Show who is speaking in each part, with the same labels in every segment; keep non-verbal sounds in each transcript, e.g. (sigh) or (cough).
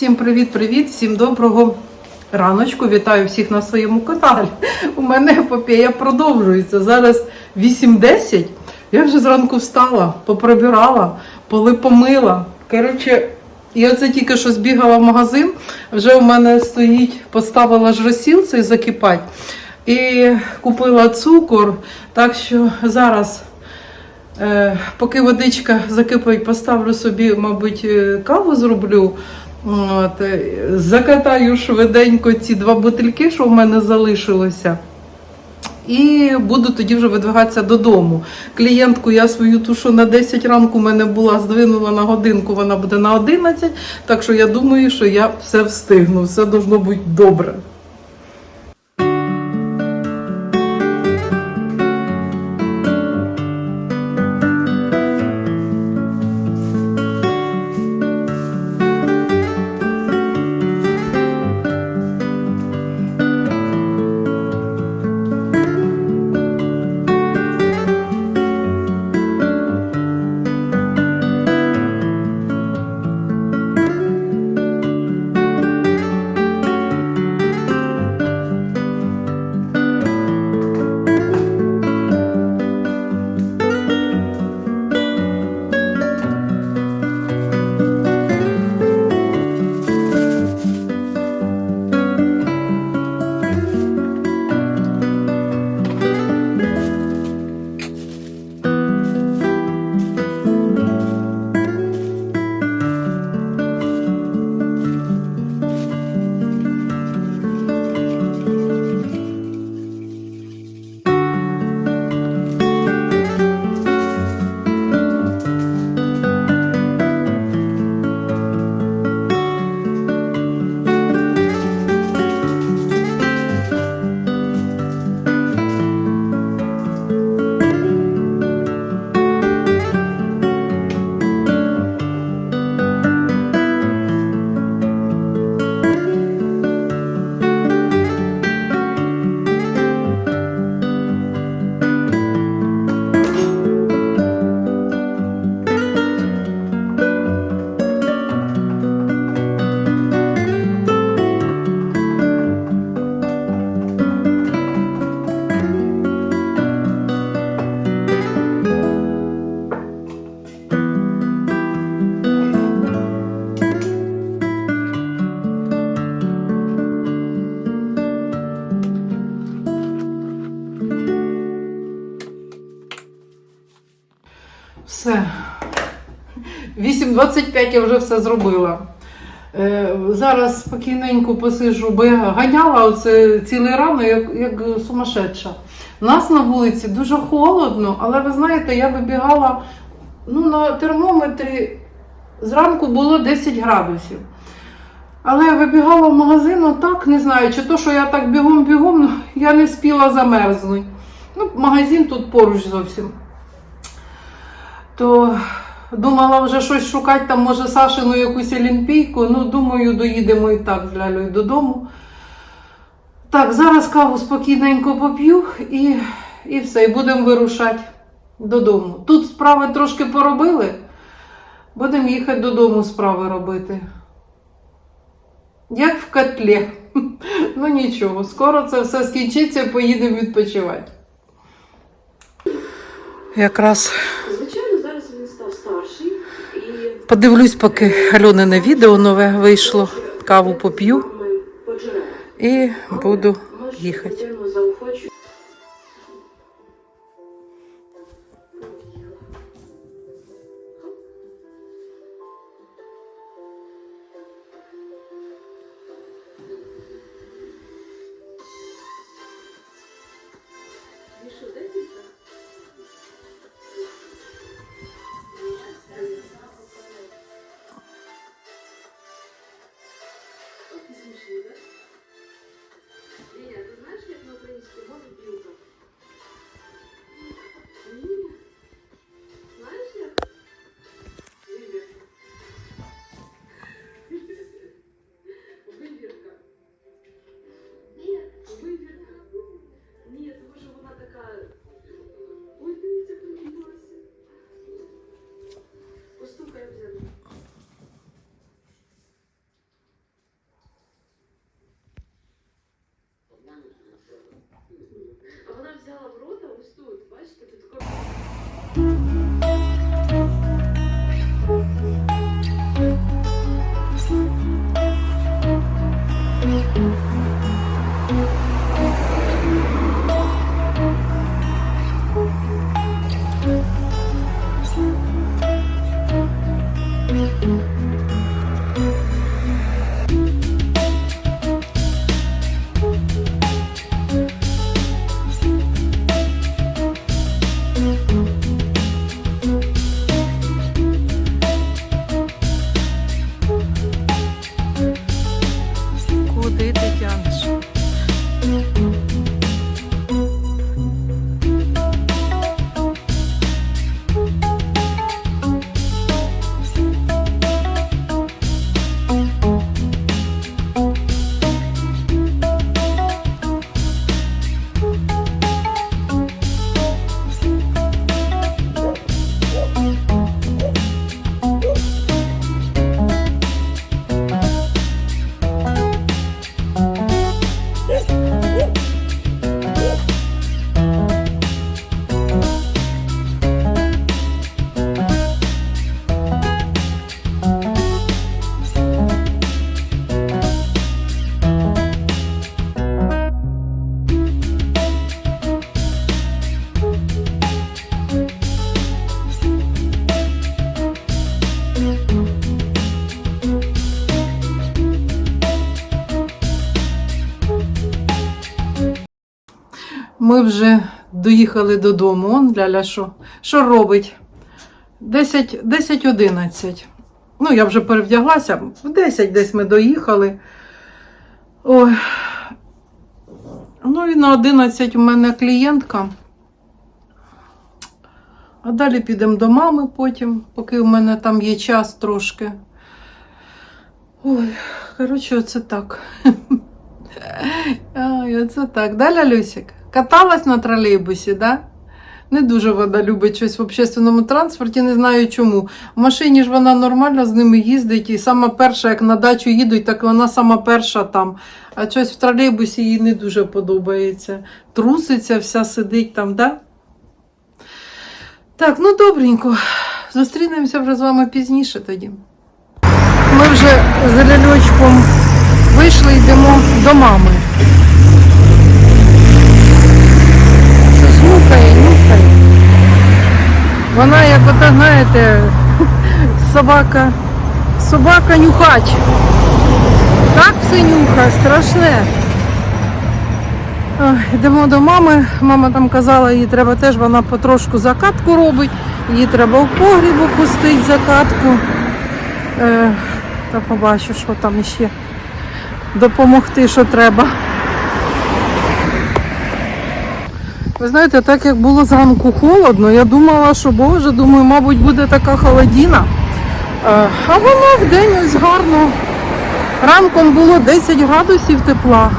Speaker 1: Всім привіт-привіт, всім доброго раночку. Вітаю всіх на своєму каналі. У мене епопея продовжується. Зараз 8.10. Я вже зранку встала, поприбирала, поли помила. Коротше, я це тільки що збігала в магазин. Вже у мене стоїть, поставила ж розсіл цей закипать. І купила цукор. Так що зараз. Е, Поки водичка закипить, поставлю собі, мабуть, е, каву зроблю. От, е, закатаю швиденько ці два бутильки, що в мене залишилося. І буду тоді вже видвигатися додому. Клієнтку я свою ту, що на 10 ранку в мене була, здвинула на годинку, вона буде на 11. Так що я думаю, що я все встигну, все должно бути добре. Все. 8.25 я вже все зробила. Е, зараз спокійненько посижу, бо я ганяла оце цілий рано, як, як сумасшедша. У нас на вулиці дуже холодно, але ви знаєте, я вибігала ну, на термометрі зранку було 10 градусів. Але я вибігала в магазин, так не знаю, чи то, що я так бігом-бігом, ну, я не спіла замерзнути. Ну, магазин тут поруч зовсім то думала вже щось шукати, там, може, Сашину якусь олімпійку. Ну, думаю, доїдемо і так з Лялею додому. Так, зараз каву спокійненько поп'ю і, і все, і будемо вирушати додому. Тут справи трошки поробили, будемо їхати додому справи робити. Як в котлі. (laughs) Ну нічого, скоро це все скінчиться, поїдемо відпочивати. Якраз Подивлюсь, поки Альонине відео нове вийшло. Каву поп'ю і буду їхати.
Speaker 2: Ми
Speaker 1: вже доїхали додому. Он Ляля що? Що робить? 10, 10-11. Ну, я вже перевдяглася. В 10 десь ми доїхали. Ой. Ну і на 11 у мене клієнтка. А далі підемо до мами потім, поки у мене там є час трошки. Ой, коротше, оце так. (laughs) Ай, оце так. Да, Люсик? Каталась на тролейбусі, да? Не дуже вона любить щось в общественному транспорті, не знаю чому. В машині ж вона нормально з ними їздить, і сама перша, як на дачу їдуть, так вона сама перша там. А щось в тролейбусі їй не дуже подобається. Труситься, вся сидить там, да? Так, ну добренько. Зустрінемося вже з вами пізніше тоді. Ми вже з ляльочком вийшли, йдемо до мами. Щось нюхає, нюхає. Вона, як ото, знаєте, собака, собака нюхач. Так все нюхає, страшне. Йдемо до мами. Мама там казала, їй треба теж, вона потрошку закатку робить. Їй треба в погріб опустити закатку. Е, та побачу, що там ще допомогти, що треба. Ви знаєте, так як було зранку холодно, я думала, що боже, думаю, мабуть, буде така холодіна. Е, А воно в день ось гарно. Ранком було 10 градусів тепла.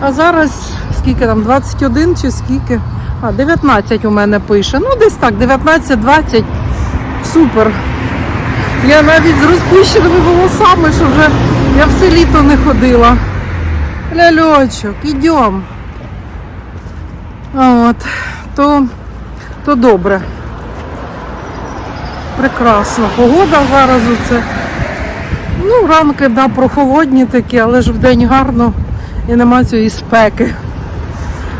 Speaker 1: А зараз скільки там, 21 чи скільки? А, 19 у мене пише. Ну, десь так, 19-20. Супер. Я навіть з розпущеними волосами, що вже я все літо не ходила. Ляльочок, ідем. От, то, то добре. Прекрасно. Погода зараз оце. Ну, ранки, да, прохолодні такі, але ж вдень гарно і нема цієї спеки.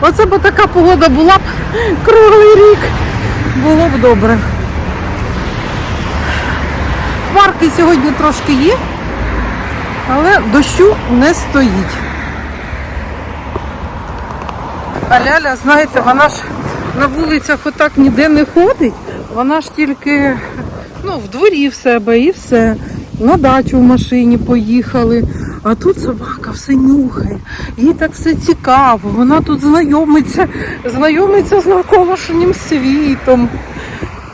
Speaker 1: Оце б така погода була б круглий рік. Було б добре. Хмарки сьогодні трошки є, але дощу не стоїть. А Ляля, знаєте, вона ж на вулицях отак ніде не ходить, вона ж тільки ну, в дворі в себе і все. На дачу в машині поїхали. А тут собака все нюхає. Їй так все цікаво. Вона тут знайомиться, знайомиться з навколишнім світом.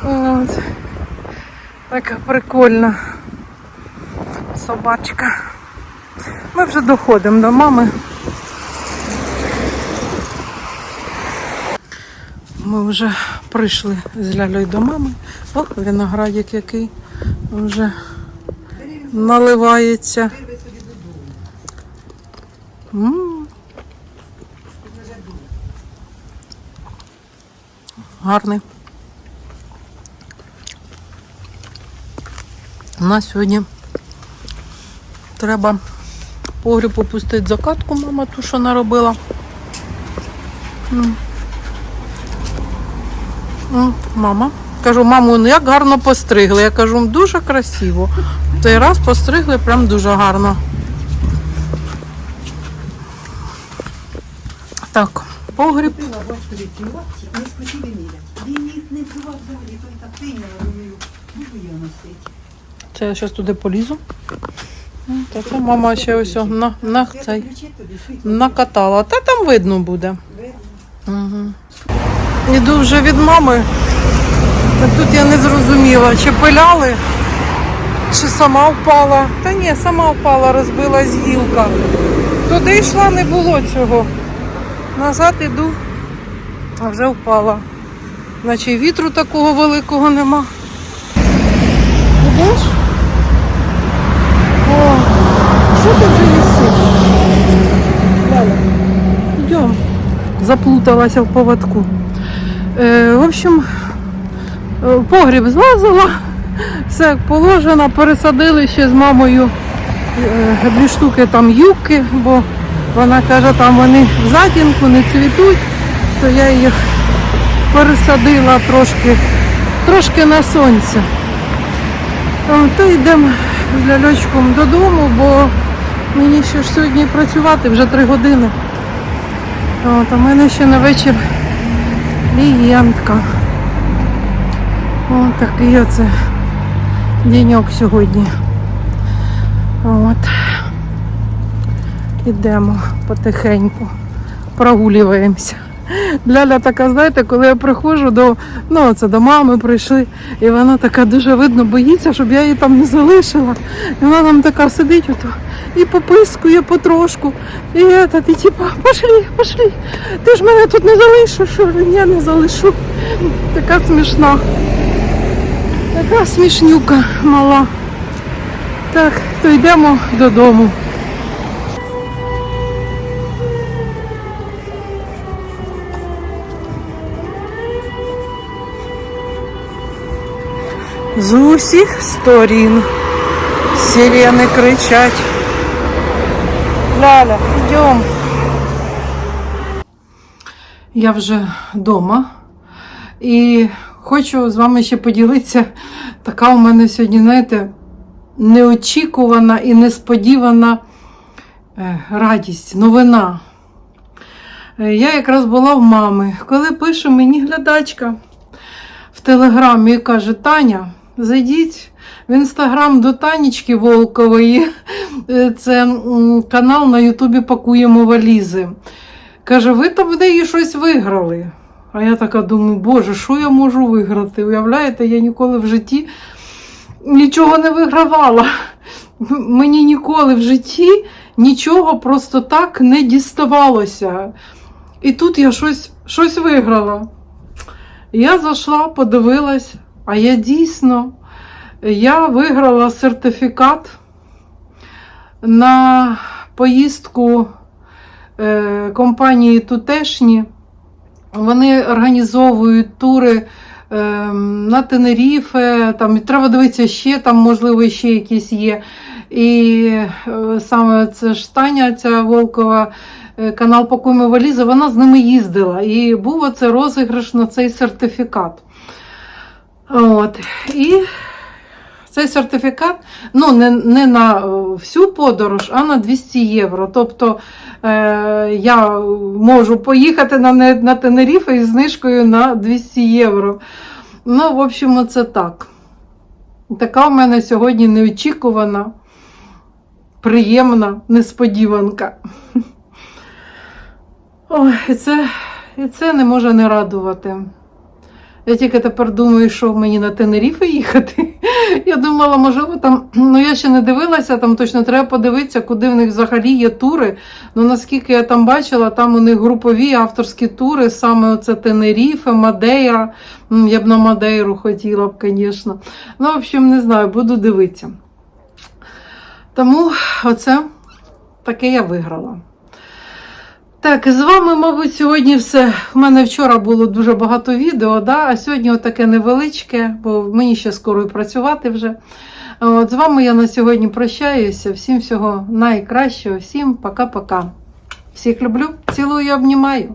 Speaker 1: От. Така прикольна собачка. Ми вже доходимо до мами. Ми вже прийшли з лялею до мами. О, виноградик який вже наливається. Гарний. У нас сьогодні треба погріб опустити закатку, мама ту, що наробила. М, Мама. Кажу, мамо, ну як гарно постригли. Я кажу, дуже красиво. Цей раз постригли прям дуже гарно. Так, погріб.
Speaker 3: Той.
Speaker 1: Це я зараз туди полізу. М, Та це мама ще ось на, на цей накатала. Та там видно буде. Угу. Іду вже від мами. Тут я не зрозуміла, чи пиляли, чи сама впала. Та ні, сама впала, розбилась гілка. Туди йшла, не було цього. Назад іду, а вже впала. Наче вітру такого великого нема. Ідеш? О, що ти вже? Ляля, йдемо заплуталася в поводку. Е, в общем, в погріб злазила, все положено, пересадили ще з мамою е, дві штуки там юбки, бо вона каже, там вони в затінку не цвітуть, то я їх пересадила трошки, трошки на сонце. То йдемо з ляльочком додому, бо мені ще ж сьогодні працювати вже три години. От, а в мене ще на вечір клієнтка. О, такий оце деньок сьогодні. От. Ідемо потихеньку, прогулюємося. Ляля така, знаєте, коли я приходжу до, ну, це до мами прийшли, і вона така дуже видно боїться, щоб я її там не залишила. І вона там така сидить ото і попискує потрошку. І этот, і типа, пошли, пошли. Ти ж мене тут не залишиш? Ні, не залишу. Така смішна. Така смішнюка мала. Так, то йдемо додому. З усіх сторін сирени кричать. Ляля, йдемо. Я вже вдома і хочу з вами ще поділитися. Така у мене сьогодні, знаєте, неочікувана і несподівана е, радість, новина. Е, Я якраз була в мами, коли пише мені глядачка в телеграмі і каже: Таня, зайдіть в інстаграм до Танічки Волкової. Е, Це канал на Ютубі Пакуємо валізи. Каже, ви там в неї щось виграли. А я така думаю, боже, що я можу виграти? Уявляєте, я ніколи в житті нічого не вигравала. Мені ніколи в житті нічого просто так не діставалося. І тут я щось, щось виграла. Я зайшла, подивилась, а я дійсно я виграла сертифікат на поїздку е, компанії Тутешні. Вони організовують тури е, на Тенеріфе, там і треба дивитися ще, там, можливо, ще якісь є. І е, саме це ж Таня, ця Волкова, е, канал Пакуємо валізи, вона з ними їздила. І був оце розіграш на цей сертифікат. От. І цей сертифікат ну, не, не на е, всю подорож, а на 200 євро. Тобто е, я можу поїхати на, на Тенеріфе із знижкою на 200 євро. Ну, в общем, це так. Така в мене сьогодні неочікувана, приємна несподіванка. Ой, і це, це не може не радувати. Я тільки тепер думаю, що мені на Тенеріфе їхати. (laughs) Я думала, можливо, там, ну я ще не дивилася, там точно треба подивитися, куди в них взагалі є тури. Ну наскільки я там бачила, там у них групові авторські тури, саме оце Тенеріфе, Мадейра. Я б на Мадейру хотіла б, звісно. Ну, в общем, не знаю, буду дивитися. Тому оце таке я виграла. Так, з вами, мабуть, сьогодні все. У мене вчора було дуже багато відео, да? а сьогодні таке невеличке, бо мені ще скоро і працювати вже. От, з вами я на сьогодні прощаюся. Всім всього найкращого, всім пока-пока. Всіх люблю, цілую, і обнімаю.